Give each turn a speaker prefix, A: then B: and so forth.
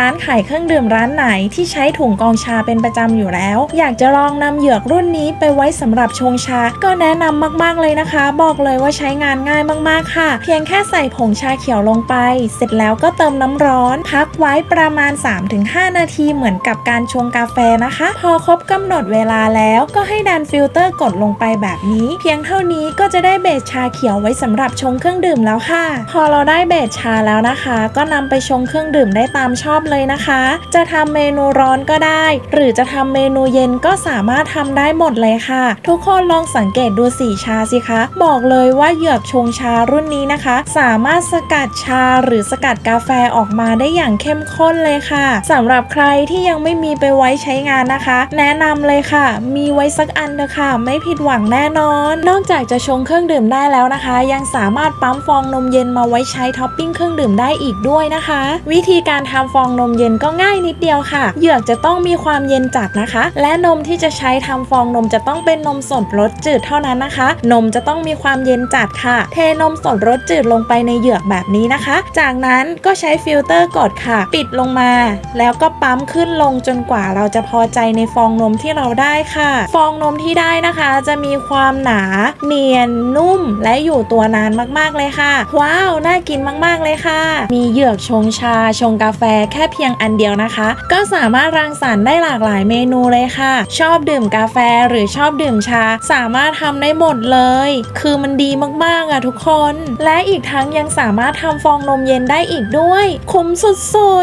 A: ร้านขายเครื่องดื่มร้านไหนที่ใช้ถุงกองชาเป็นประจำอยู่แล้ว อยากจะลองนำเหยือกรุ่นนี้ไปไว้สำหรับชงชา ก็แนะนำมากๆเลยนะคะ บอกเลยว่าใช้งานง่ายมากๆค่ะ เพียงแค่ใส่ผงชาเขียวลงไป เสร็จแล้วก็เติมน้ำร้อน พักไว้ประมาณ 3-5 นาทีเหมือนกับการชงกาแฟนะคะ พอครบกำหนดเวลาแล้วก็ให้ดันฟิลเตอร์กดลงไปแบบนี้ เพียงเท่านี้ก็จะได้เบสชาเขียวไว้สำหรับชงเครื่องดื่มแล้วค่ะ พอเราได้เบสชาแล้วนะคะ ก็นำไปชงเครื่องดื่มได้ตามชอบเลยนะคะ จะทำเมนูร้อนก็ได้ หรือจะทำเมนูเย็นก็สามารถทำได้หมดเลยค่ะ ทุกคนลองสังเกตดูสีชาสิคะ บอกเลยว่าเหยือกชงชารุ่นนี้นะคะ สามารถสกัดชาหรือสกัดกาแฟออกมาได้อย่างเข้มข้นเลยค่ะสำหรับใครที่ยังไม่มีไปไว้ใช้งานนะคะ แนะนำเลยค่ะ มีไว้สักอันเถอะค่ะ ไม่ผิดหวังแน่นอน นอกจากจะชงเครื่องดื่มได้แล้วนะคะ ยังสามารถปั๊มฟองนมเย็นมาไว้ใช้ท็อปปิ้งเครื่องดื่มได้อีกด้วยนะคะ วิธีการทำฟองนมเย็นก็ง่ายนิดเดียวค่ะ เหยือกจะต้องมีความเย็นจัดนะคะ และนมที่จะใช้ทำฟองนมจะต้องเป็นนมสดรสจืดเท่านั้นนะคะ นมจะต้องมีความเย็นจัดค่ะ เทนมสดรสจืดลงไปในเหยือกแบบนี้นะคะ จากนั้นก็ใช้ฟิลเตอร์กดค่ะ ปิดลงมา แล้วก็ปั๊มขึ้นลงจนกว่าเราจะพอใจในฟองนมที่เราได้ค่ะ ฟองนมที่ได้นะคะ จะมีความหนาเนียนนุ่มและอยู่ตัวนานมากๆเลยค่ะ ว้าว น่ากินมากๆเลยค่ะ มีเหยือกชงชาชงกาแฟแค่เพียงอันเดียวนะคะ ก็สามารถรังสรรค์ได้หลากหลายเมนูเลยค่ะ ชอบดื่มกาแฟหรือชอบดื่มชา สามารถทำได้หมดเลย คือมันดีมากๆอะทุกคน และอีกทั้งยังสามารถทำฟองนมเย็นได้อีกด้วย คุ้มสุดๆ